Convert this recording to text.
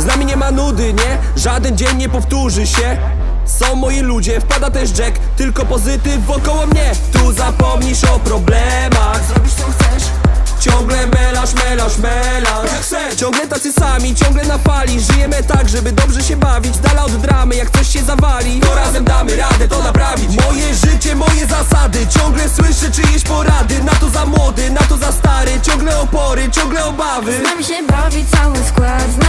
Z nami nie ma nudy, nie? Żaden dzień nie powtórzy się. Są moi ludzie, wpada też Jack. Tylko pozytyw wokoło mnie. Tu zapomnisz o problemach. Zrobisz co chcesz. Ciągle melasz, melasz, melasz. Jak chcesz. Ciągle tacy sami, ciągle na fali. Żyjemy tak, żeby dobrze się bawić. Dala od dramy, jak coś się zawali. To razem damy radę to naprawić. Moje życie, moje zasady. Ciągle słyszę czyjeś porady. Na to za młody, na to za stary. Ciągle opory, ciągle obawy. Z nami się bawi cały skład.